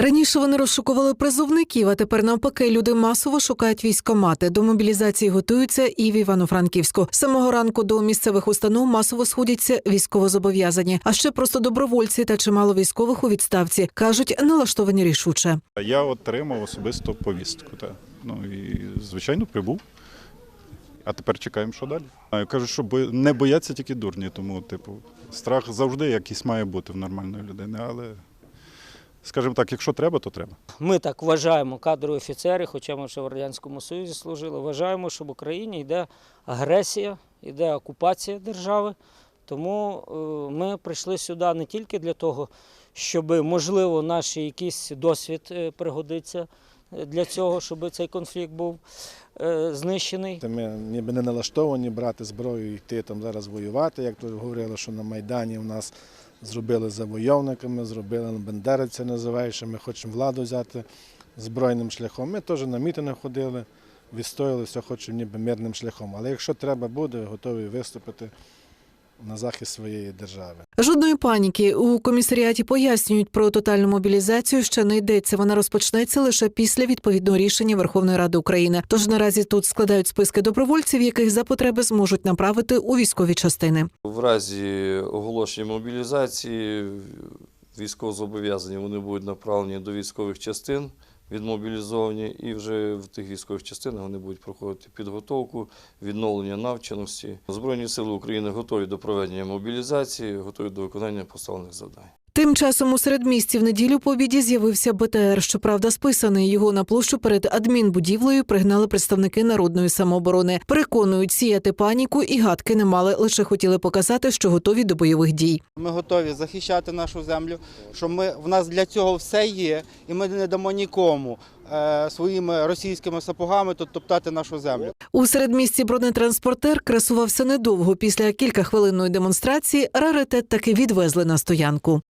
Раніше вони розшукували призовників, а тепер навпаки люди масово шукають військомати. До мобілізації готуються і в Івано-Франківську. З самого ранку до місцевих установ масово сходяться військовозобов'язані, а ще просто добровольці та чимало військових у відставці кажуть, налаштовані рішуче. Я отримав особисто повістку. Та. Ну і звичайно прибув. А тепер чекаємо, що далі. Я кажу, що не бояться тільки дурні, тому, типу, страх завжди якийсь має бути в нормальної людини. Але, скажімо так, якщо треба, то треба. Ми так вважаємо, кадрові офіцери, хоча ми ще в Радянському Союзі служили, вважаємо, що в Україні йде агресія, йде окупація держави. Тому е, ми прийшли сюди не тільки для того, щоб, можливо, наш якийсь досвід е, пригодиться для цього, щоб цей конфлікт був е, знищений. Ми ніби не налаштовані брати зброю і йти там зараз воювати. Як тут говорили, що на Майдані в нас зробили завойовниками, зробили бендериця називають, що ми хочемо владу взяти збройним шляхом. Ми теж на мітинги ходили, відстояли все, хочемо ніби мирним шляхом. Але якщо треба буде, готові виступити на захист своєї держави. Жодної паніки у комісаріаті пояснюють про тотальну мобілізацію. Ще не йдеться. Вона розпочнеться лише після відповідного рішення Верховної Ради України. Тож наразі тут складають списки добровольців, яких за потреби зможуть направити у військові частини. В разі оголошення мобілізації військовозобов'язані вони будуть направлені до військових частин, відмобілізовані, і вже в тих військових частинах вони будуть проходити підготовку, відновлення навченості. Збройні сили України готові до проведення мобілізації, готові до виконання поставлених завдань. Тим часом у середмісті в неділю по обіді з'явився БТР. Щоправда, списаний його на площу перед адмінбудівлею пригнали представники народної самооборони. Переконують, сіяти паніку і гадки не мали, лише хотіли показати, що готові до бойових дій. Ми готові захищати нашу землю. Що ми в нас для цього все є, і ми не дамо нікому е, своїми російськими сапогами тут топтати нашу землю. У середмісті бронетранспортер красувався недовго. Після кількахвилинної демонстрації раритет таки відвезли на стоянку.